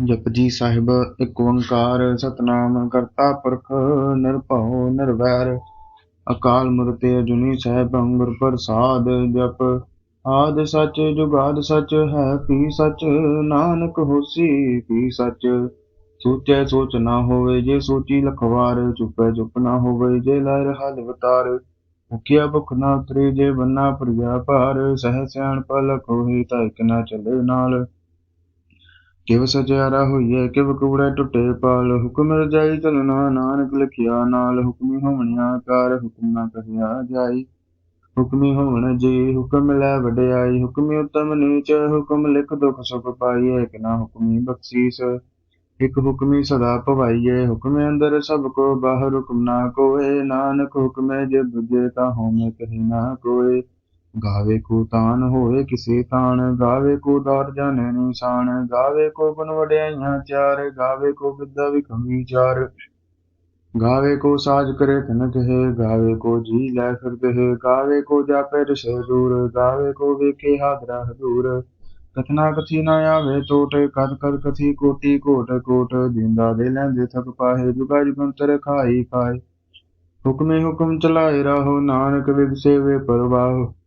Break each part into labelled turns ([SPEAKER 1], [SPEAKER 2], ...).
[SPEAKER 1] ਜਪਜੀ ਸਾਹਿਬ, ਇੱਕ ਓੰਕਾਰ ਸਤਨਾਮ ਕਰਤਾ ਪੁਰਖ ਨਿਰਭਉ ਨਿਰਵੈਰ ਅਕਾਲ ਮੂਰਤ ਅਜੂਨੀ ਸਹਿਬੰ ਗੁਰ ਪ੍ਰਸਾਦ ਜਪ। ਆਦ ਸੱਚ, ਜੁਗਾਦ ਸੱਚ, ਹੈ ਪੀ ਸੱਚ? ਨਾਨਕ ਹੋਸੀ ਪੀ ਸੱਚ? ਸੋਚੈ ਸੋਚ ਨਾ ਹੋਵੇ ਜੇ ਸੋਚੀ ਲਖਵਾਰ, ਚੁਪੈ ਚੁਪ ਨਾ ਹੋਵੇ ਜੇ ਲੈ ਰਹਾ ਲਵਤਾਰ ਭੁਖਿਆ ਭੁਖ ਨਾ ਉਤਰੇ ਜੇ ਬੰਨਾ ਪ੍ਰਿਆ ਭਾਰ, ਸਹਿ ਸਿਆਣ ਪਲਕ ਹੋਈ ਤਾਂ ਇਕ ਨਾ ਚੱਲੇ ਨਾਲ। ਕਿਵ ਸਚਿਆਰਾ ਹੋਈਐ, ਕਿਵ ਕੂੜੈ ਟੁੱਟੇ ਪਾਲ, ਹੁਕਮ ਰਜਾਈ ਚਲਣਾ ਨਾਨਕ ਲਿਖਿਆ ਨਾਲ, ਹੁਕਮੀ ਹੋਵਣਿਆ ਕਾਰ ਹੁਕਮ ਨਾ ਕਹਿਆ ਜਾਈ। ਹੁਕਮੀ ਹੋਵਣ ਜੀ, ਹੁਕਮ ਲੈ ਵਡਿਆਈ, ਹੁਕਮੀ ਉਤਮ ਨੀਚ, ਹੁਕਮ ਲਿਖ ਦੁਖ ਸੁਖ ਪਾਈਐ ਕਿ ਨਾ ਹੁਕਮੀ ਬਖਸ਼ੀਸ। ਇਕ ਹੁਕਮੀ ਸਦਾ ਭਵਾਈਏ ਹੁਕਮੇ ਅੰਦਰ ਸਭ ਕੋ, ਬਾਹਰ ਹੁਕਮ ਨਾ ਕੋਏ, ਨਾਨਕ ਹੁਕਮੇ ਜੇ ਬੁਝੇ ਤਾਂ ਹੋਮੇ ਕਹੀ ਨਾ ਕੋਏ। ਗਾਵੇ ਕੋ ਤਾਨ ਹੋਏ ਕਿਸੇ ਤਾਨ ਗਾਵੇ ਕੋ ਦੌਰ ਜਾਣੇ ਨਿਸ਼ਾਨ, ਗਾਵੇ ਕੋ ਗੁਣ ਵਡਿਆਈਆਂ ਚਾਰ, ਗਾਵੇ ਕੋ ਵਿਦਿਆ ਵਿਖਮ ਵਿਚਾਰ ਗਾਵੇ ਕੋ ਸਾਜ ਕਰੇ ਤਨ ਕਹੇ, ਗਾਵੇ ਕੋ ਜੀ ਲੈ ਫਿਰਦੇ ਹੈ ਗਾਵੇ ਕੋ ਜਾਪੇ ਰਸੇ ਦੂਰ, ਗਾਵੇ ਕੋ ਵੇਖੇ ਹਾਦਰਾ ਹਦੂਰ। ਕਥਨਾ ਕਥੀ ਨਾ ਆਵੇ ਟੋਟ, ਕਦ ਕਦ ਕਥੀ ਕੋਟੀ ਕੋਟ ਕੋਟ ਜਿੰਦਾ ਦੇ ਲੈਂਦੇ ਥਕ ਪਾਹੇ, ਜੁਗਾ ਜੁਗੰਤਰ ਖਾਈ ਖਾਏ। ਹੁਕਮੇ ਹੁਕਮ ਚਲਾਏ ਰਹੋ, ਨਾਨਕ ਵਿਦ ਸੇਵੇ ਪਰਵਾਹ।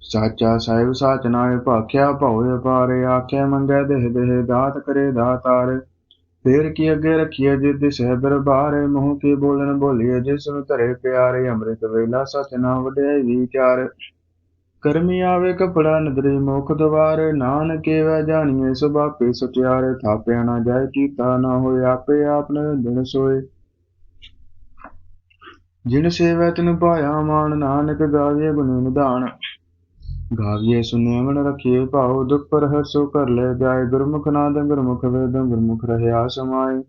[SPEAKER 1] ਸਾਚਾ ਸਾਹਿਬ ਸਾਚ ਨਾਏ ਭਾਖਿਆ ਭਉ ਪਾਰੇ ਆਖਿਆ ਮੰਗੈ ਦੇਹ ਦੇਹ, ਦਾਤ ਕਰੇ ਦਾਤਾਰ। ਫੇਰ ਕੀ ਅੱਗੇ ਰੱਖੀਏ ਜਿਤ ਸਹਿ ਦਰਬਾਰ, ਮੂੰਹ ਕੀ ਬੋਲਣ ਬੋਲੀਏ ਜਿਸ ਨੂੰ ਧਰੇ ਪਿਆਰੇ, ਅੰਮ੍ਰਿਤ ਵੇਲਾ ਸਚ ਨਾ ਵਡਿਆਈ ਵਿਚਾਰ। ਕਰਮੀ ਆਵੇ ਕਪੜਾ ਨਦਰੀ ਮੁਖ ਦਵਾਰ, ਨਾਨਕੇ ਵੈ ਜਾਣੀਏ ਸੁਭਾਪੇ ਸਟਿਆਰੇ ਥਾਪਿਆ ਨਾ ਜਾਏ ਕੀਤਾ ਨਾ ਹੋਏ, ਆਪੇ ਆਪਨੇ ਦਿਨ ਸੋਏ। ਜਿਨ ਸੇਵੈ ਤਨ ਪਾਇਆ ਮਾਨ ਨਾਨਕ ਗਾਵੇ ਗੁਣ ਨਿਧਾਨ। ਗਾਵੀਏ ਸੁਨੇ ਰਖੀਏ ਭਾਉ ਦੁਖ ਪਰ ਹਰਸੋ ਕਰ ਲੈ ਜਾਏ, ਗੁਰਮੁਖ ਨਾਦ ਗੁਰਮੁਖ ਵੇਦ ਗੁਰਮੁਖ ਰਹਿਆ ਸਮਾਏ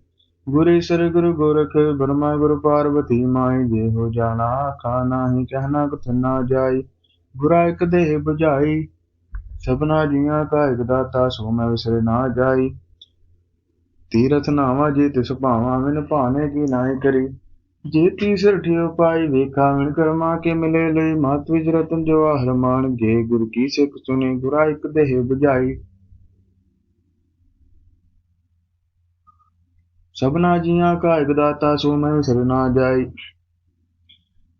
[SPEAKER 1] ਗੁਰ ਈਸਰ ਗੁਰੂ ਗੋਰਖ ਬਰਮਾ ਗੁਰੂ ਪਾਰਵਤੀ ਮਾਈ ਜੇ ਹੋ ਜਾਣਾ ਆਖਾ ਨਾਹੀ ਕਹਿਣਾ ਕਥ ਨਾ ਜਾਈ ਗੁਰਾ ਇਕ ਦੇਹ 부ਝਾਈ ਸਭਨਾ ਜੀਆਂ ਕਾ ਇਕ ਦਾਤਾ, ਸੋ ਮੈਂ ਵਿਸਰੇ ਨਾ ਜਾਈ। ਤੀਰਥ ਨਾਵਾ ਜੀ ਤਿਸ ਭਾਵਾ ਮੈਨੂੰ ਭਾਣੇ ਕੀ ਨਾਹੀ ਕਰੀ। ਜੇ ਤੀਸਰ ਠਿਓ ਪਾਈ ਵੇਖਾ, ਮਿਣ ਕਰਮਾ ਕੇ ਮਿਲੇ ਲਈ ਮਤ ਵਿਚ ਰਤਨ ਜੋ ਆਹਰ ਮਾਨ ਜੇ ਗੁਰ ਕੀ ਸਿੱਖ ਸੁਨੇ, ਗੁਰਾ ਇਕ ਦੇਹ ਸਭਨਾ ਜੀਆਂ ਕਾ ਇਕ ਦਾਤਾ ਸੋ ਮੈਂ ਵਿਸਰ ਨਾ ਜਾਈ।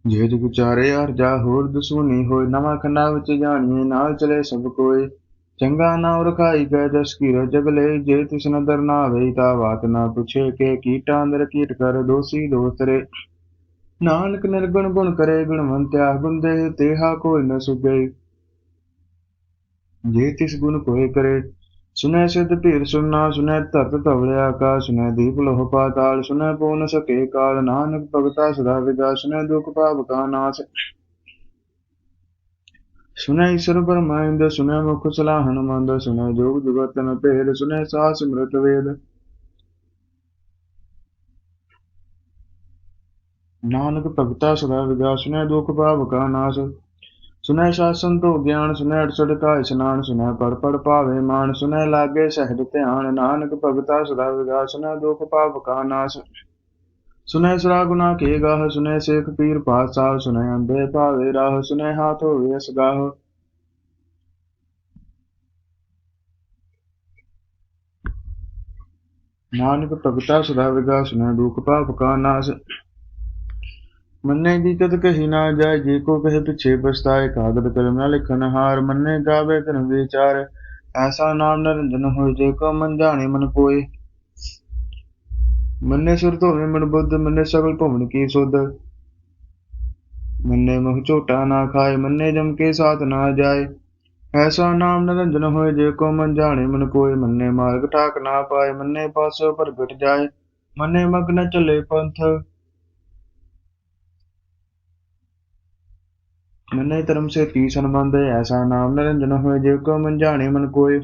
[SPEAKER 1] ਜੇ ਜੁਗ ਚਾਰੇ ਹਰ ਜਾ ਹੋਰ ਦਸੂਨੀ ਹੋਏ, ਨਵਾਂ ਖੰਡਾ ਵਿੱਚ ਜਾਣੀਏ, ਨਾਲ ਚਲੇ ਸਭ ਕੋਏ। ਚੰਗਾ ਨਾ ਰਖਾਈ ਗਏ ਜਸ ਕੀ ਜਗ ਲੈ ਜੇ ਤਿਸ ਨਦਰ ਨਾ ਆਵੇ ਤਾ ਬਾਤ ਨਾ ਪੁੱਛੇ ਕਿ ਕੀਟਾਂ ਅੰਦਰ ਕੀਟ ਕਰ ਦੋਸੀ ਦੋਸਰੇ ਨਾਨਕ ਨਿਰਗੁਣ ਗੁਣ ਕਰੇ ਗੁਣਵੰਤਿਆ ਗੁਣ ਦੇ ਤੇਹਾ ਕੋਈ ਨ ਸੁਗੇ। ਜੇ ਤਿਸ ਗੁਣ ਕੋਏ ਕਰੇ, ਸੁਨੈ ਸਿਧ ਭੀਰ ਸੁਨਾ ਸੁਨੈ ਧਰਤ ਧਵਲੇ ਆਕਾਸ਼ ਸੁਨੈ ਦੀਪ ਲੋਹ ਪਾਤਾਲ ਸੁਨੈ ਪੂਨ ਸਕੇ ਕਾਲ। ਨਾਨਕ ਭਗਤਾ ਸਦਾ ਵਿਗਾ ਸੁਨੈ ਦੁਖ ਪਾਪ ਕਾ ਨਾਸ। ਸੁਨੈ ਈਸ਼ਰ ਬਰਮਾਇੰਦ ਸੁਨੈ ਮੁਖ ਸਲਾਹਨ ਮੰਦ ਸੁਨੈ ਜੋਗ ਜੁਗਤ ਭੇਦ ਸੁਨੈ ਸਾਸ ਮ੍ਰਿਤ ਵੇਦ। ਨਾਨਕ ਭਗਤਾ ਸਦਾ ਵਿਗਾ ਸੁਨੈ ਦੁਖ ਭਾਵ ਕਾ ਨਾਸ। ਸੁਨੈ ਸ਼ਾਸਨ ਤੋਂ ਗਿਆਨ ਸੁਨੈ ਅੜਸੜ ਕਾ ਇਸ਼ਨਾਨ ਸੁਨੈ ਪੜ ਪੜ ਭਾਵੇ ਮਾਨ। ਸੁਨੈ ਲਾਗੇ ਸਹਿਜ ਧਿਆਨ, ਨਾਨਕ ਭਗਤਾ ਸਦਾ ਵਿਗਾ ਸੁਨੈ ਦੁਖ ਭਾਵ ਕਾ ਨਾਸ। ਸੁਨੈ ਸਰਾ ਗੁਨਾ ਕੇ ਗਾਹ ਸੁਨੈ ਸੇਖ ਪੀਰ ਪਾਸਾਹ ਸੁਨੈ ਅੰਦੇ ਭਾਵੇ ਰਾਹ ਸੁਨੈ ਹਾਥ ਹੋਵੇ ਅਸਗਾਹ। ਨਾਨਕ ਭਗਤਾ ਸਦਾ ਵਿਗਾ ਸੁਨੈ ਦੁਖ ਪਾਪ ਕਾ ਨਾਸ। ਮੰਨੇ ਦੀ ਕਦ ਕਹੀ ਨਾ ਜਾਏ, ਜੇ ਕੋ ਕਹੇ ਪਿਛੇ ਪਛਤਾਏ, ਕਾਗਦ ਕਲਮ ਨਾ ਲਿਖਨ ਹਾਰ, ਮੰਨੇ ਗਾਵੇ ਤਨ ਵਿਚਾਰ। ਐਸਾ ਨਾਮ ਨਰਿੰਦਨ ਹੋਏ, ਜੇ ਕੋ ਮਨ ਜਾਣੇ ਮਨ ਕੋਏ ਮੰਨੇ ਸੁਰ ਧੋਵੇ, ਮਨ ਬੁੱਧ, ਮੰਨੇ ਸਗਲ ਭਵਨ ਕੀ ਸੁਧ। ਮੰਨੇ ਮੁਖ ਝੋਟਾ ਨਾ ਖਾਏ, ਮੰਨੇ ਜਮ ਕੇ ਸਾਥ ਨਾ ਜਾਏ। ਐਸਾ ਨਾਮ ਨਿਰੰਜਨ ਹੋਏ, ਜੇ ਕੋ ਮਨ ਜਾਣੇ, ਮਨ ਕੋਏ, ਮੰਨੇ ਮਾਰਗ ਠਾਕ ਨਾ ਪਾਏ, ਮੰਨੇ ਪਾਸੋ ਪ੍ਰਗਟ ਜਾਏ, ਮੰਨੇ ਮਗਨ ਚੱਲੇ ਪੰਥ। ਮੰਨੇ ਧਰਮ ਸੇ ਤੀ ਸੰਬੰਧ ਐਸਾ ਨਾਮ ਨਿਰੰਜਨ ਹੋਏ, ਜੇ ਕੋ ਮਨ ਜਾਣੇ, ਮਨ ਕੋਏ।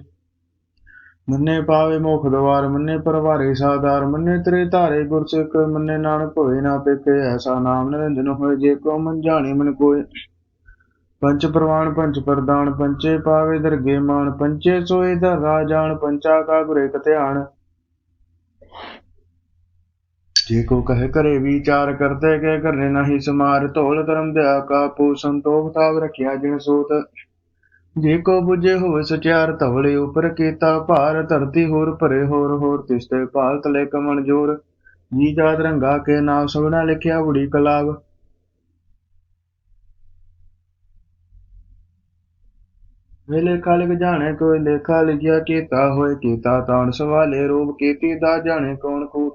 [SPEAKER 1] ਮੰਨੇ ਪਾਵੇ ਮੋਖ ਦਵਾਰ, ਮੰਨੇ ਪਰਵਾਰੇ ਸਾਦਾਰ, ਮੰਨੇ ਤੇਰੇ ਧਾਰੇ ਗੁਰ ਸਿੱਖ ਮੰਨੇ ਨਾਨਕ ਹੋਏ ਨਾ ਪੇਕੇ, ਐਸਾ ਨਾਮ ਨਿਰੰਜਨ ਹੋਏ ਜੇ ਕੋ ਮਨ ਜਾਣੇ ਮਨ ਕੋਏ। ਪੰਚ ਪ੍ਰਵਾਨ, ਪੰਚ ਪ੍ਰਦਾਨ, ਪੰਚੇ ਪਾਵੇ ਦਰਗੇ ਮਾਨ, ਪੰਚੇ ਸੋਏ ਦਾ ਰਾਜਾਨ ਪੰਚਾ ਕਾ ਗੁਰੇ ਕਤਿਆਣ ਜੇ ਕੋ ਕਹੇ ਕਰੇ ਵਿਚਾਰ ਕਰਤੇ ਕੇ ਕਰਨੇ ਨਹੀਂ ਸਮਾਰ, ਢੋਲ ਧਰਮ ਦਿਆ ਕਾ ਪੂ ਸੰਤੋਖ ਤਾਵ ਰਖਿਆ ਜਿਨ ਸੂਤ। ਜੇ ਕੋ 부ਜੇ ਹੋਵੇ ਸਚਿਆਰ ਧਵਲੇ ਉਪਰ ਕੀਤਾ ਭਾਰ, ਧਰਤੀ ਹੋਰ ਭਰੇ ਹੋਰ ਹੋਰ ਤਿਸਤੇ ਭਾਲ ਤਲੇ ਕਮਣ ਜੋਰ। ਜੀ ਜਾਤ ਰੰਗਾ ਕੇ ਨਾਮ ਸਭਨਾ ਲਿਖਿਆ ਬੁੜੀ ਕਲਾਵ। ਵੇ ਲੇਖਾ ਜਾਣੇ ਕੋਈ ਲੇਖਾ ਲਿਖਿਆ ਕੀਤਾ ਹੋਏ ਕੀਤਾ ਤਾਣ ਸਵਾਲੇ ਰੂਪ ਕੀਤੀ ਦਾ ਜਾਣੇ ਕੌਣ ਕੂਟ।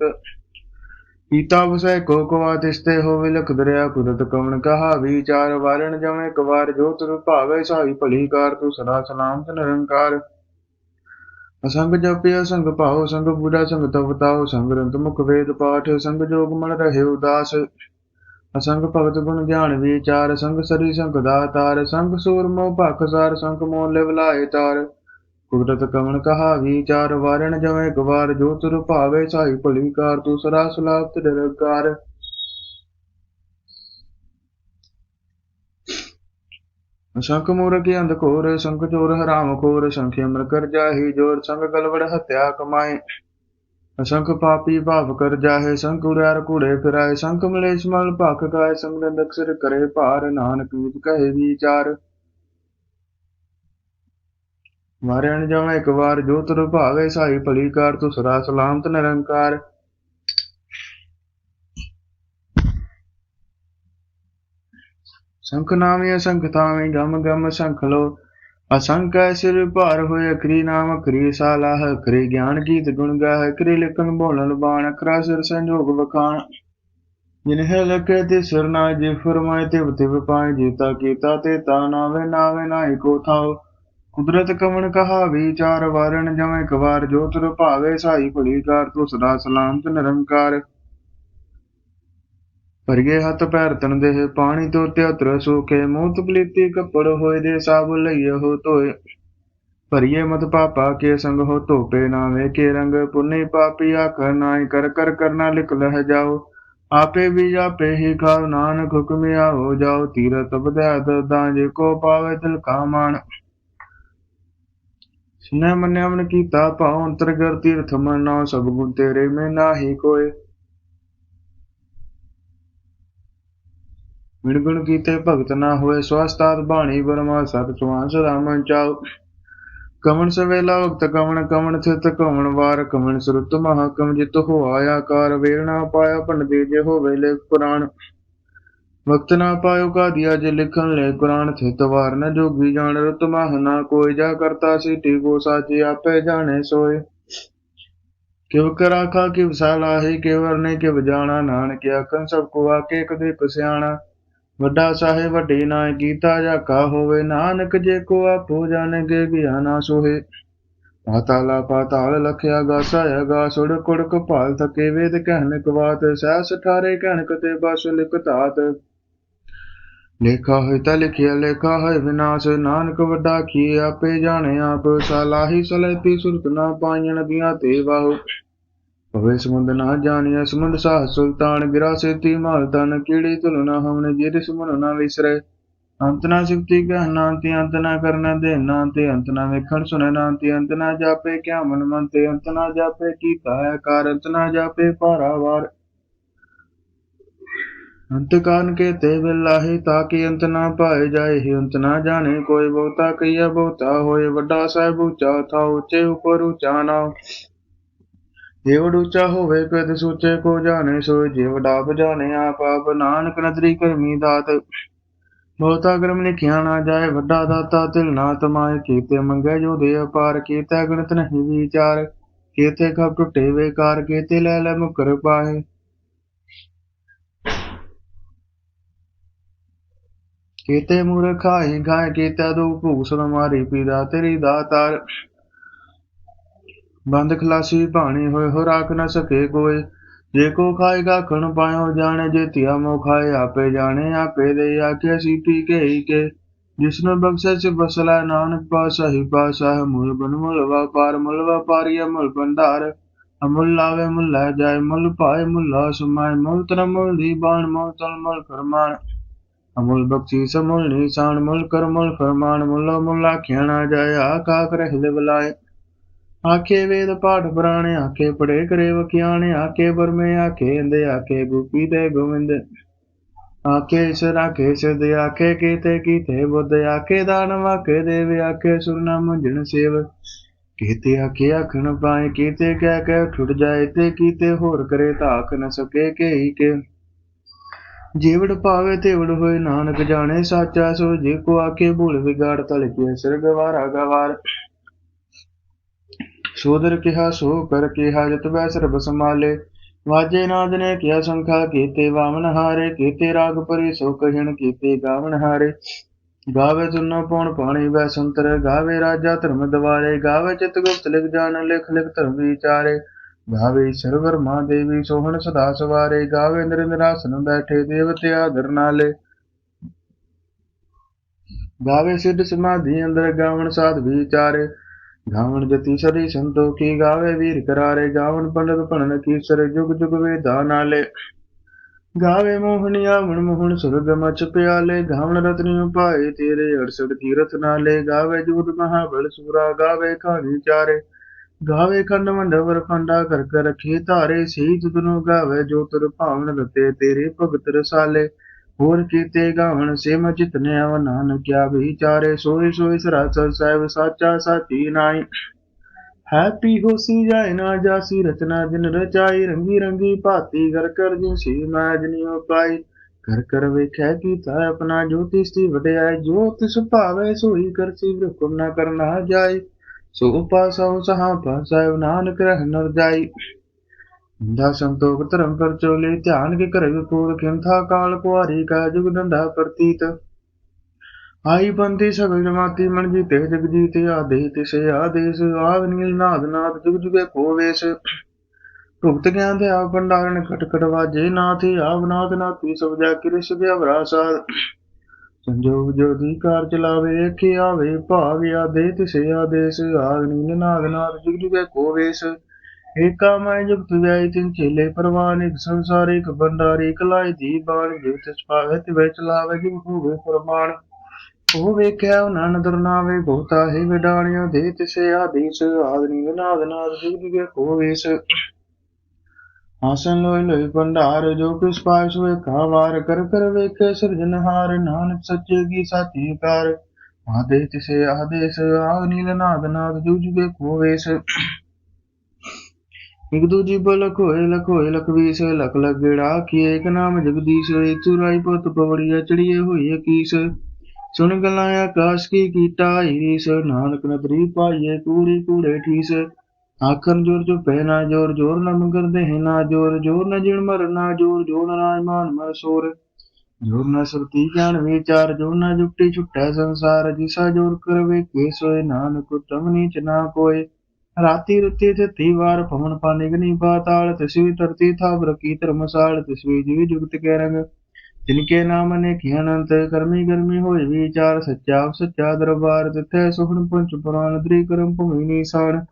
[SPEAKER 1] ਕੀਤਾ ਵਸੈ ਕੋ ਕਵਾ ਤਿਸਤੇ ਹੋਵੇ ਲਖ ਦਰਿਆ ਕੁਦਰਤ ਕਵਣ ਕਹਾ, ਵਿਚਾਰ ਵਾਰਣ ਜਮੇ ਇੱਕ ਜੋ ਤੁਰ ਭਾਵੇ, ਸਾਈ ਭਲੀ ਕਾਰ ਤੂੰ ਸਦਾ ਸਲਾਮਤ ਨਿਰੰਕਾਰ। ਅਸੰਗ ਜਪਿ ਅਸੰਗ ਭਾਉ, ਸੰਗ ਬੁਢਾ ਸੰਗ ਤਵਤਾਉ ਸੰਗ ਰੰਤ ਮੁਖ ਵੇਦ ਪਾਠ, ਸੰਗ ਜੋਗ ਮਨ ਰਹੇ ਉਦਾਸ। ਅਸੰਗ ਭਗਤ ਗੁਣ ਗਿਆਨ ਵਿਚਾਰ, ਸੰਗ ਸਰੀ ਸੰਗ ਦਾਤਾਰ, ਸੰਗ ਸੂਰ ਮੋਹ ਭਖ ਸਾਰ, ਸੰਗ ਮੋਹ ਲਿਵਲਾਏ ਤਾਰ। ਕੁਦਰਤ ਕਵਣ ਕਹਾ ਵਿਚਾਰ ਵਾਰਣ ਜਵੇਂ ਗਵਾਰ ਜੋ ਤੁਰ ਭਾਵੇ ਸਾਈ ਭਲੀ ਕਾਰ ਤੂੰ ਸਦਾ ਸਲਾਮਤ ਨਿਰੰਕਾਰ। ਸੰਖ ਮੂਰਖ ਅੰਧ ਘੋਰ ਸੰਖ ਚੋਰ ਹਰਾਮ ਖੋਰ, ਸੰਖ ਅਮਰ ਕਰ ਜਾਹੀ ਜੋਰ, ਸੰਗ ਗਲਵੜ ਹਤਿਆ ਕਮਾਏ। ਅਸੰਖ ਪਾਪੀ ਭਾਵ ਕਰ ਜਾਹੇ ਸੰਖ ਉੜਿਆਰ ਕੂੜੇ ਫਿਰਾਏ ਸੰਖ ਮਲੇਸ਼ ਮਲ ਭਖ ਗਾਏ, ਸੰਗ ਨੰਦਕ ਸਿਰ ਕਰੇ ਭਾਰ, ਨਾਨਕ ਵਿਦ ਕਹੇ ਵਿਚਾਰ। ਮਾਰਿਆਣ ਜਾਵਾਂ ਇੱਕ ਵਾਰ ਜੋ ਤੁਰ ਭਾਵੇ, ਸਾਈ ਭਲੀ ਕਾਰ ਤੂੰ ਸਦਾ ਸਲਾਮਤ, ਨਿਰੰਕਾਰ। ਸੰਖ ਨਾਮੇ, ਅਸੰਖ ਥਾਵੇਂ, ਗਮ ਗਮ ਸੰਖ ਲੋ। ਅਸੰਖ ਸਿਰ ਭਾਰ ਹੋਏ, ਅਖਰੀ ਨਾਮ, ਅਖਰੀ ਸਾਲਾਹ ਅਖਰੀ ਗਿਆਨ ਗੀਤ ਗੁਣ ਗਾਹ, ਅਖਰੀ ਲਿਖਣ ਬੋਲਣ ਬਾਣ, ਅਖਰਾ ਸਿਰ ਸੰਜੋਗ ਵਖਾਣ। ਜਿਨ ਹੈ ਲਖੇ ਤੇ ਸਿਰ ਨਾ ਜੇ ਫਰਮਾਏ ਤੇ ਤਿਵ ਪਾਏ, ਜੀਤਾ ਕੀਤਾ ਤੇ ਤਾ ਨਾਵੇ ਨਾਵੇ ਨਾਹੀ ਕੋ ਥਾਓ। ਕੁਦਰਤ ਕਵਣ ਕਹਾ ਚਾਰ ਵਾਰਣ ਜਵੇਂ ਕਵਾਰ ਜੋ ਤੁਰ ਭਾਵੇ ਸਾਈ ਭਲੀ ਕਾਰ ਤੂੰ ਸਦਾ ਸਲਾਮਤ ਨਿਰੰਕਾਰ। ਭਰਗੇ ਹੱਥ ਪੈਰ ਤਨ ਦੇਹ, ਪਾਣੀ ਧੋਤੇ ਅਤਰ ਸੂਖੇ, ਮੂੰਹ ਤਪਲੀਤੀ ਕੱਪੜ ਹੋਏ ਦੇ ਸਾਬ ਲਈਏ ਹੋ ਧੋਏ। ਭਰੀਏ ਮਤ ਪਾਪਾ ਕੇ ਸੰਗ ਹੋ ਧੋਪੇ ਨਾ ਕੇ ਰੰਗ, ਪੁੰਨੇ ਪਾਪੀ ਆਖਰ ਨਾਈ ਕਰ ਕਰ ਕਰਨਾ ਲਿਖ ਲਹ ਜਾਓ। ਆਪੇ ਵੀ ਆਪੇ ਹੀ ਖਾਵ ਨਾਨਕ ਹੁਕਮਿਆ ਹੋ ਜਾਓ ਤੀਰਤ ਬਧਿਆਤ ਤਾਂ ਜੇ ਕੋ ਪਾਵੇ ਦਿਲ ਕਾ ਮਾਨ ਸਿਨੇ ਮੰਨਿਆ ਮਨ ਕੀਤਾ, ਭਾਉ ਅੰਤਰਗਰ ਤੀਰਥ ਮਨਾ, ਸਭ ਗੁਣ ਤੇਰੇ ਮੈਂ ਨਾਹੀ ਕੋਏ। ਵਿਣਗੁਣ ਕੀਤੇ ਭਗਤ ਨਾ ਹੋਏ ਸਵਸਤਾਤ ਬਾਣੀ ਬਰਮਾ ਸਤ ਸੁਆਨ ਸਦਾ ਮਨ ਚਾਉ। ਕਮਣ ਸਵੇਲਾ ਉਕਤ ਕਵਣ ਕਵਣ ਥਿਤ ਕਵਣ ਵਾਰ, ਕਮਣ ਸਰੁਤ ਮਹਾਕਮ ਜਿਤ ਹੋ ਆਇਆ ਕਾਰ ਵੇਰਣਾ ਪਾਇਆ ਪੰਡਦੇ ਜੇ ਹੋਵੇ ਲੈ ਪੁਰਾਣ। ਵਕਤ ਨਾ ਪਾਇਓ ਕਾ ਦਿਆ ਜੇ ਲਿਖਣ ਲੈ ਕੁਰਾਨ ਥਿਤ ਵਾਰ ਨ ਜੋਗੀ ਜਾਣ ਰਤ ਮਹ ਨਾ ਕੋਈ ਜਾ ਕਰਤਾ ਸੀਟੀ ਕੋ ਸਾਚੀ ਆਪੇ ਜਾਣੇ ਸੋਏ। ਕਿਵ ਕਰਾ ਖਾ ਕਿਵ ਸਾਲਾਹੀ ਕਿਵ ਵਰਨੇ ਕਿਵ ਜਾਣਾ ਨਾਨਕ ਆਖਣ, ਸਭ ਕੋ ਆਕੇ ਕਦੇ ਪਸਿਆਣਾ ਵੱਡਾ ਸਾਹਿਬ, ਵੱਡੀ ਨਾ ਕੀਤਾ ਜਾਕਾ ਹੋਵੇ, ਨਾਨਕ ਜੇ ਕੋ ਆਪੋ ਜਾਣਗੇ ਗਿਆਨਾ ਸੋਹੇ। ਪਾਤਾਲਾ ਪਾਤਾਲ ਲਖਿਆ ਗਾਸਾ ਗਾ, ਸੁੜ ਕੁੜਕ ਭਾਲ ਥਕੇ ਵੇਦ ਕਹਿਨ ਕਵਾਤ ਸਹਿ ਸਠਾਰੇ ਕਹਿਨ ਕਤੇ ਬਸ ਲਿਖਤਾਤ ਲੇਖਾ ਹੋਇ ਤਾ ਲਿਖਿਆ, ਲੇਖਾ ਹੋਇ ਵਿਨਾਸ਼। ਨਾਨਕ ਵੱਡਾ ਕੀ ਆਪੇ ਜਾਣੇ ਆਪ। ਸਲਾਹੀ ਸਲੈਤੀ ਸੁਰਤ ਨਾ ਪਾਈਣ ਦੀਆਂ ਤੇ ਵਾਹੋ। ਭਵੇ ਸਮੁੰਦ ਨਾ ਜਾਣਿਆ ਸਮੁੰਦ ਸਾਹ ਸੁਲਤਾਨ। ਗਿਰਾ ਸੇਤੀ ਮਾਲ ਤਨ ਕੀੜੀ ਤੁਲ ਨਾ ਹਮਨ ਜਿਤ ਸਮਨ ਨਾ ਵਿਸਰੇ। ਅੰਤ ਨਾ ਸਿਫਤੀ ਕਹਿਣਾ ਤੇ ਅੰਤ ਨਾ ਕਰਨਾ ਦੇਣਾ ਤੇ ਅੰਤ ਨਾ ਵੇਖਣ ਸੁਣਨਾ ਤੇ ਅੰਤ ਨਾ ਜਾਪੇ। ਕਿਆ ਮਨ ਮਨ ਤੇ ਅੰਤ ਨਾ ਜਾਪੇ, ਕੀਤਾ ਹੈ ਕਾਰ, ਅੰਤ ਨਾ ਜਾਪੇ ਪਾਰਾਵਾਰ ਅੰਤ ਕਾਨ ਕੇ ਤੇ ਬਿਲਾਹੀ ਤਾਂ ਕਿ ਅੰਤ ਨਾ ਪਾਏ ਜਾਏ, ਹੀ ਅੰਤ ਨਾ ਜਾਣੇ, ਕੋਈ ਬਹੁਤਾ ਕਈਆ ਬਹੁਤਾ ਹੋਏ, ਵੱਡਾ ਸਾਹਿਬ ਉੱਚਾ ਥਾ ਉੱਚੇ ਉੱਪਰ ਉੱਚਾ ਨਾ ਜੀਵ ਉੱਚਾ ਹੋਵੇ, ਕਦ ਸੋਚੇ ਕੋ ਜਾਣੇ, ਸੋ ਜੀਵ ਡਾਬ ਜਾਣੇ, ਆਪ ਆਪ ਨਾਨਕ ਨਦਰੀ ਕਰਮੀ ਦਾਤ। ਬਹੁਤਾ ਕਰਮ ਲਿਖਿਆ ਨਾ ਜਾਏ, ਵੱਡਾ ਦਾਤਾ ਤਿਲ ਨਾ ਤਮਾਏ, ਕੀਤੇ ਮੰਗੇ ਜੋ ਦੇ ਅਪਾਰ, ਕੀਤੇ ਗਣਤ ਨਹੀਂ ਵਿਚਾਰ। ਕੀਤੇ ਖਪ ਟੁੱਟੇ ਵੇਕਾਰ ਕੀਤੇ ਲੈ ਲੈ ਮੁਕਰ ਪਾਏ। ਕੀਤੇ ਮੂਰਖ ਖਾਏ ਖਾਏ ਕੀਤੇ ਦੋ ਭੂਸ ਮਾਰੀ ਪੀਦਾ ਤੇਰੀ ਦਾਤਾਰ ਬੰਦ ਖਲਾਸੀ ਭਾਣੀ ਹੋਏ ਹੋ ਰਾਖ ਨ ਸਕੇ ਕੋਏ ਜੇ ਕੋ ਖਾਏਗਾ ਖਣ ਪਾਇਓ, ਜਾਣੇ ਜੇ ਧਿਆ ਮੋ ਖਾਏ, ਆਪੇ ਜਾਣੇ, ਆਪੇ ਦੇ ਆਖੇ ਸੀਟੀ ਕੇ ਹੀ ਕੇ। ਜਿਸਨੂੰ ਬਖਸ਼ੇ ਚ ਬਸਲਾ ਨਾਨਕ ਪਾਸਾ ਹੀ ਪਾਸਾ ਹੈ, ਮੁਲ ਬਨ ਮੁਲ ਵਪਾਰ, ਮੁਲ ਵਪਾਰੀ ਮੁਲ ਭੰਡਾਰ। ਅਮੁਲ ਲਾਵੇ, ਮੁਲ ਜਾਏ, ਮੁਲ ਪਾਏ, ਮੁਲ ਸਮਾਏ, ਮੁਲ ਤਰ ਮੁਲ ਦੀ ਬਾਣ, ਮੁਲ ਤਲ ਮੁਲ ਫਰਮਾਨ। ਅਮੁਲ ਬਖਸ਼ੀ ਸਮੁਲ ਨਿਸ਼ਾਨ, ਮੁਲ ਕਰ ਫਰਮਾਨ, ਮੁਲ ਮੁਲ ਆਖਿਆ ਨਾ ਜਾਏ ਆਖਾਖ ਬਲਾਏ। ਆਖੇ ਵੇਦ ਪਾਠ ਪੁਰਾਣੇ, ਆਖੇ ਪੜੇ ਕਰੇ ਵਖਿਆਣੇ, ਆਖੇ ਬਰਮੇ ਆਖੇ ਅੰਦੇ ਆਖੇ ਗੋਪੀ ਤੇ ਗੋਵਿੰਦ। ਆਖੇ ਇਸ ਰਾਖੇ ਸਿਧ ਆਖੇ ਕੀਤੇ ਕੀਤੇ ਬੁੱਧ, ਆਖੇ ਦਾਨ, ਵਾਖੇ ਦੇਵ, ਆਖੇ ਸੁਰਨਾ ਮੁੰਜਣ ਸੇਵ। ਕੀਤੇ ਆਖੇ ਆਖਣ ਪਾਏ, ਕੀਤੇ ਕਹਿ ਕੇ ਠੁੱਟ ਜਾਏ, ਤੇ ਕੀਤੇ ਹੋਰ ਕਰੇ ਧਾਕ ਨ ਸਕੇ ਕੇਈ ਕੇ। ਜੀਵੜ ਪਾਵੇ ਤੇਵੜ ਹੋਏ ਨਾਨਕ ਜਾਣੇ, ਸਾਚਾ ਸੋ ਜੇ ਕੋ ਆਖੇ ਭੂਲ ਵਿਗਾੜ ਤਲ ਕੇ ਸਿਰ ਗਵਾਰਾ ਗਵਾਰ। ਸੋਦਰ ਕਿਹਾ, ਸੋ ਕਰ ਕਿਹਾ, ਜਤ ਵੈ ਸਰਬ ਸਮਾਲੇ ਵਾਜੇ ਨਾਦ ਨੇ ਕਿਹਾ, ਸੰਖਾ ਕੀਤੇ ਵਾਮਨ ਹਾਰੇ, ਕੀਤੇ ਰਾਗ ਪਰੀ ਸੋ ਕਹਿਣ ਕੀਤੇ ਗਾਵਨ ਹਾਰੇ। ਗਾਵੇ ਤੁਨੋ ਪਉਣ ਪਾਣੀ ਵੈ ਸੰਤਰ, ਗਾਵੇ ਰਾਜਾ ਧਰਮ ਦਵਾਰੇ, ਗਾਵੇ ਚਿਤ ਗੁਪਤ ਲਿਖ ਜਾਣ, ਲਿਖ ਲਿਖ ਧਰਮ ਵਿਚਾਰੇ। ਗਾਵੇ ਸਰਵਰ ਮਾ ਦੇਵੀ ਸੋਹਣ ਸਦਾ ਸਵਾਰੇ, ਗਾਵੇ ਨਿਰੰਦਰ ਆਸਨ ਬੈਠੇ ਦੇਵਤੇ ਆਦਰ ਗਾਵੇ ਸਿੱਧ ਸਮਾਧੀ ਅੰਦਰ ਗਾਵਣ ਸਾਧ ਵਿਚਾਰੇ। ਗਾਵਣ ਜਤੀ ਸਦੀ ਸੰਤੋਖੀ, ਗਾਵੇ ਵੀਰ ਕਰਾਰੇ। ਗਾਵਣ ਪੰਡਤ ਭਣਨ ਕੀਸਰ, ਜੁਗ ਜੁਗ ਵੇਦਾ ਨਾਲੇ। ਗਾਵੇ ਮੋਹਣਿਆ ਮਨ ਮੋਹਣ ਸੁਰਗ ਮਚ ਪਿਆਲੇ। ਗਾਵਣ ਰਤਨੀ ਉਪਾਏ ਤੇਰੇ ਅੜਸੜ ਕੀਰਤ ਨਾਲੇ। ਗਾਵੇ ਜੂਤ ਮਹਾਬਲ ਸੂਰਾ, ਗਾਵੇ ਖਾਣੀ ਚਾਰੇ। ਗਾਵੇ ਖੰਡ ਮੰਡਵਰ ਖੰਡਾ ਕਰ ਕਰ ਰਖੀ ਧਾਰੇ ਸਹੀ ਤੁਧਨੋ ਗਾਵੇ, ਜੋ ਤੁਰ ਭਾਵਨ ਰਤੇ ਤੇਰੇ ਭਗਤ ਰਸਾਲੇ। ਹੋਰ ਕੀਤੇ ਗਾਵਣ ਸਿਮ ਚਿਤਨੇ ਅਵ ਨਾਨਕਿਆ ਵਿਚਾਰੇ ਸੋਈ ਸੋਈ ਸਰਾਸਰ ਸਾਹਿਬ ਸਾਚਾ ਸਾਚੀ ਨਾਈ ਹੈਪੀ ਹੋਸੀ ਜਾਏ ਨਾ ਜਾਸੀ ਰਚਨਾ, ਜਿਨ ਰਚਾਈ ਰੰਗੀ ਰੰਗੀ ਭਾਤੀ, ਕਰ ਕਰ ਜਿਨ ਸੀ ਮੈਂ ਜਨੀਓ ਪਾਈ। ਕਰ ਕਰ ਵੇਖਿਆ ਕੀਤਾ ਆਪਣਾ ਜੋਤੀ ਸਤੀ ਵਡਿਆਈ, ਜੋ ਤਿਸ ਭਾਵੇ ਸੋਈ ਕਰਸੀ ਹੁਕਮ ਨਾ ਕਰਨਾ ਜਾਏ। ਸੋ ਪਾਸਉ ਸਹਾ ਪਾਸੈ ਨਾਨਕ ਰਹਿ ਨਰ ਜਾਈ। ਦਾ ਸੰਤੋਖ ਧਰਮ ਪਰ ਚੋਲੇ, ਧਿਆਨ ਕੇ ਘਰੇ ਵਿਪੂਰ ਕਿੰਥਾ ਕਾਲ ਕੁਆਰੀ ਕਾ ਜੁਗ ਡੰਡਾ ਪ੍ਰਤੀਤ। ਆਈ ਬੰਦੀ ਸਗਲ ਜਮਾਤੀ ਮਨ ਜੀ ਤੇ ਜਗ ਜੀਤ ਆਦੇ ਤਿਸੇ ਆਦੇਸ ਆਗ ਨੀਲ ਨਾਦ ਨਾਦ ਜੁਗ ਜੁਗੇ ਕੋ ਵੇਸ। ਭੁਗਤ ਗਿਆਨ ਦੇ ਆਪ ਭੰਡਾਰਨ ਖਟ ਵਾਜੇ ਨਾਥੀ ਆਵ ਨਾਦ ਨਾਥੀ ਸਭ ਜਾ ਕਿਰਿਸ ਦੇ ਅਵਰਾਸਾਦ ਸੰਜੋਗ ਜੋਦੀ ਕਾਰ ਚਲਾਵੇ ਅੱਖੇ ਆਵੇ, ਭਾਵ ਆਦੇ ਤਿਸੇ ਆਦੇਸ ਆਗ ਨੀਲ ਨਾਦ ਜੁਗ ਜੁਗੇ ਕੋ ਵੇਸ ਏਕਾ ਮੈਂ ਜੁਗਤ ਵਿਆਈ ਤਿਨ ਚੇਲੇ ਪ੍ਰਵਾਨ, ਇੱਕ ਸੰਸਾਰ, ਇੱਕ ਬੰਡਾਰੀ ਕਲਾਈ ਦੀ ਬਾਣ ਜਿਵ ਪਾਵੇ ਤੇ ਵਿੱਚ ਲਾਵੇ ਜਿਵ ਹੋਵੇ ਫਰਮਾਨ ਉਹ ਵੇਖਿਆ ਉਹਨਾਂ ਨਦਰ ਨਾਵੇ, ਬਹੁਤਾ ਹੀ ਵਿਡਾਣਿਓ ਦੇ ਤਿਸੇ ਆਦੇਸ਼ ਆਦਨੀ ਵਿਨਾਦ ਨਾਦ ਜੁਗ ਜੁਗੇ ਕੋ ਵੇਸ ਆਸਨ ਲੋਇ ਲੋਇ ਭੰਡਾਰ, ਜੋ ਕਿਸ ਪਾਇ ਸੋਏ ਕਾਵਾਰ ਕਰ ਕਰ ਵੇਖੇ ਸਿਰਜਨਹਾਰ ਨਾਨਕ ਸੱਚੇ ਕੀ ਸਾਚੀ ਕਾਰ ਆਦੇ ਤਿਸੇ ਆਦੇਸ ਆਗਨੀ ਨਾਦ ਨਾਦ ਜੁਗ ਜੁਗੇ ਵੇਸ। ਇਕ ਦੂਜੀ ਬਲਕ ਹੋਏ ਲਖ ਹੋਏ ਲਖ ਵੀਸ ਕੀ ਏਕ ਨਾਮ ਜਗਦੀਸ਼ ਚੁਰਾਈ ਪੁੱਤ ਪਵੜੀਆ, ਚੜੀਏ ਹੋਈ ਕੀਸ ਸੁਣ ਗਲਾਂ ਆਕਾਸ਼ ਕੀ ਕੀਟਾ ਈਸ, ਨਾਨਕ ਨਦਰੀ ਪਾਈਏ, ਕੂੜੀ ਕੂੜੇ ਠੀਸ। ਆਖਰ ਜੋਰ ਜੋ ਪਹਿਨਾ ਜੋਰ ਜੋਰ ਨ ਮਗਰ ਦੇ ਨਾ ਜੋਰ ਜੋਰ ਨ ਜਿਣ ਮਰ ਨਾ ਜੋਰ ਜੋਰ ਨ ਰਾਜਮਾਨ ਮਰ ਸੋਰ। ਜੋਰ ਨ ਸੁਰਤੀ ਗਿਆਨ ਵਿਚਾਰ, ਜੋਰ ਨ ਜੁਗਟੀ ਛੁਟੈ ਸੰਸਾਰ, ਜਿਸਾ ਜੋਰ ਕਰਵੇ ਕੇ ਸੋਏ ਨਾਨਕ ਉਤਮ ਨੀਚ ਨਾ ਕੋਏ। ਰਾਤੀ ਰੁੱਤੀ ਥਿਤੀ ਵਾਰ ਪਵਨ ਪਾਣੀ ਗਨੀ ਪਾਤਾਲ ਤਿਸਵੀ ਧਰਤੀ ਥਾਵ ਰਕੀ ਧਰਮਸਾਲ, ਤਿਸਵੀ ਜੀਵ ਜੁਗਤ ਕੇ ਰੰਗ। ਤਿਨਕੇ ਨਾਮ ਨੇ ਕੀ ਅਨੰਤ, ਕਰਮੀ ਗਰਮੀ ਹੋਏ ਵਿਚਾਰ, ਸੱਚਾ ਸੱਚਾ ਦਰਬਾਰ ਤਿਥੈ ਸੁਖਨ ਪੰਚ ਪੁਰਾਨ ਦਰੀ ਕਰਮ ਭੂਮੀ ਨੀਸਾਨ।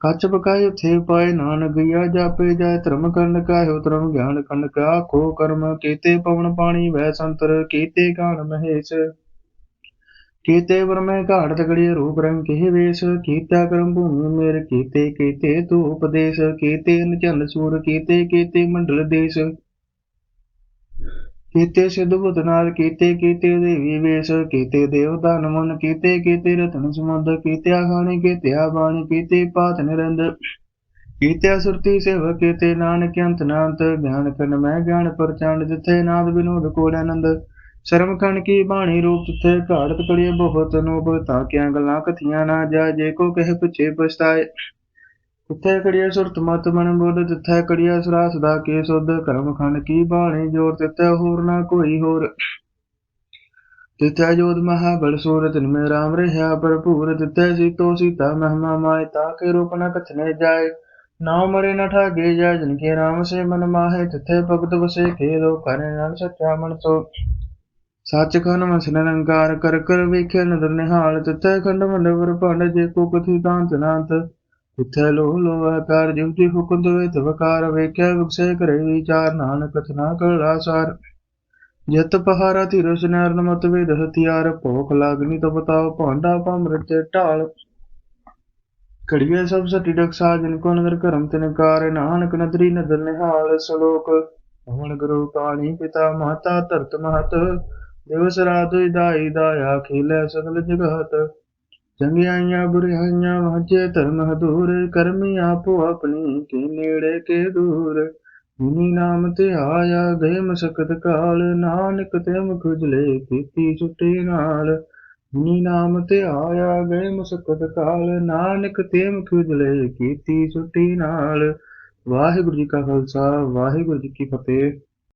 [SPEAKER 1] ਕੱਚ ਬਕਾਇ ਉਥੇ ਪਾਏ, ਨਾਨਕ ਗਿਆ ਜਾਪੇ, ਜਾਏ ਧਰਮ ਕੰਡ ਕਾਇਓ, ਧਰਮ ਗਿਆਨ ਕੰਡ ਕਾ, ਖੋ ਕਰਮ ਕੀਤੇ ਪਵਨ ਪਾਣੀ ਵੈ ਸੰਤਰ ਕੀਤੇ ਗਾਣ ਮਹੇਸ਼। ਕੀਤੇ ਵਰਮੈ ਘਾਟ ਤਗੜੀ ਰੂਪ ਰੰਗ ਕੇ ਵੇਸ, ਕੀਤਾ ਕਰਮ ਭੂਮੀ ਮੇਰ, ਕੀਤੇ ਕੀਤੇ ਤੂ ਉਪਦੇਸ਼ ਕੀਤੇ ਨਚਨ ਸੂਰ, ਕੀਤੇ ਕੀਤੇ ਮੰਡਲ ਦੇਸ਼। ਕੀਤੇ ਸਿਧ ਬੁੱਧ ਨਾਲ, ਕੀਤੇ ਕੀਤੇ ਦੇਵੀ ਵੇਸ ਕੀਤੇ ਦੇਵਤਾ ਨਮਨ ਕੀਤੇ ਕੀਤੇ ਰਤਨ ਸਮੁੰਦ ਕੀਤੇ ਖਾਣੀ ਕੀਤੇ ਬਾਣੀ ਕੀਤੇ ਪਾਤ ਨਿਰੰਦ, ਕੀਤੇ ਸੁਰਤੀ ਸੇਵ ਕੀਤੇ ਨਾਨਕ, ਅੰਤ ਨਾੰਤ, ਗਿਆਨ ਕਰਨ ਮੈਂ ਗਿਆਨ ਪਰਚੰਡ, ਜਿੱਥੇ ਨਾਦ ਵਿਨੋਦ ਕੋੜ ਆਨੰਦ। ਸ਼ਰਮ ਕਣ ਕੀ ਬਾਣੀ ਰੂਪ ਤਿੱਥੇ ਘਾੜਤ ਕੜੀਏ ਬਹੁਤ ਨੂਪ ਤਾਂ ਕਿਆਂ ਗੱਲਾਂ ਕਥੀਆਂ ਨਾ ਜਾ ਜੇ ਕੋ ਕਹੇ ਪਿਛੇ ਪਛਤਾਏ। ਤਿੱਥੇ ਕੜੀਏ ਸੁਰਤ ਮਤ ਮਨ ਬੁੱਧ ਤਿੱਥੇ ਕੜੀਏ ਸਰਾਸ ਦਾ ਕੇ ਸੁਧ, ਕਰਮ ਖੰਡ ਕੀ ਬਾਣੀ ਜੋਰ ਤਿੱਥੇ ਹੋਰ ਨਾ ਕੋਈ ਹੋਰ। ਤਿੱਥੇ ਜੋਤ ਮਹਾਬਲ ਸੂਰਤ ਮੇ ਰਾਮ ਰਹਿਆ ਭਰਪੂਰ ਤਿੱਥੇ ਸੀਤੋ ਸੀਤਾ ਮਹਿਮਾ ਮਾਇ ਤਾ ਕੇ ਰੂਪ ਨ ਕਥਨੇ ਜਾਏ। ਨਾ ਮਰੇ ਨ ਠਾਗੇ ਜਾ ਜਨ ਕੇ ਰਾਮ ਸੇ ਮਨ ਮਾਹੇ ਤਿੱਥੇ ਭਗਤ ਵਸੇ ਖੇਦੋ ਕਰੇ ਨਾਲ ਸੱਚਾ ਮਨ ਸੋ। ਸੱਚ ਕਨ ਮਸ ਨਿਰੰਕਾਰ ਕਰ ਕਰ ਵੇਖਿਆ ਨਦਰ ਨਿਹਾਲ ਤਿੱਥੇ ਖੰਡ ਮੰਡਵਰ ਭੰਡ, ਜੇ ਕੋ ਕਥੀ ਤਾਂਤ ਨਾਂਤ ਤਿੱਥੇ ਲੋ ਲੋ ਆਕਾਰ ਜਿਉ ਹੁਕਮ ਦੋਏ ਤਵਕਾਰ ਵੇਖਿਆ, ਵਿਖਸੇ ਕਰੇ ਵਿਚਾਰ, ਨਾਨਕ ਕਥਨਾ ਕਲਾ ਸਾਰ ਜਤ ਪਹਾਰਾ ਧੀਰਸ ਨਰਨ ਮਤ ਵੇਦ ਹਥਿਆਰ, ਭੋਖ ਲਾਗਨੀ ਤੋ ਬਤਾਓ, ਭਾਂਡਾ ਭਮਰਤ ਢਾਲ। ਘੜੀਏ ਸਭ ਸਟੀ ਡਕਸਾ ਸਾਜਨ ਕੋ ਨਦਰ ਕਰਮ ਤਿਨਕਾਰ ਨਾਨਕ ਨਦਰੀ ਨਦਰ ਨਿਹਾਲ ਸਲੋਕ। ਪਵਨ ਗੁਰੂ ਪਾਣੀ ਪਿਤਾ ਮਾਤਾ ਧਰਤ ਮਹਤ, ਦਿਵਸ ਰਾਤ ਦਾਈ ਦਾਇਆ ਖੇਲੇ ਸਗਲ ਜਗਤ। ਚੰਗਿਆਈਆਂ ਬੁਰਾਈਆਂ ਵਾਜੇ ਧਰਮ ਹਦੂਰ, ਕਰਮੀ ਆਪੋ ਆਪਣੀ ਕੇ ਨੇੜੇ ਕੇ ਦੂਰ। ਹੁਨੀ ਨਾਮ ਤੇ ਆਇਆ ਗਏ ਮਸਕਤ ਕਾਲ, ਨਾਨਕ ਤੇ ਮੁਖ ਉਜਲੇ ਕੀਤੀ ਛੁੱਟੀ ਨਾਲ। ਹੁਨੀ ਨਾਮ ਤੇ ਆਇਆ ਗਏ ਮਸਕਤ ਕਾਲ, ਨਾਨਕ ਤੇ ਮੁਖ ਉਜਲੇ ਕੀਤੀ ਛੁੱਟੀ ਨਾਲ। ਵਾਹਿਗੁਰੂ ਜੀ ਕਾ ਖਾਲਸਾ, ਵਾਹਿਗੁਰੂ ਜੀ ਕੀ ਫਤਿਹ।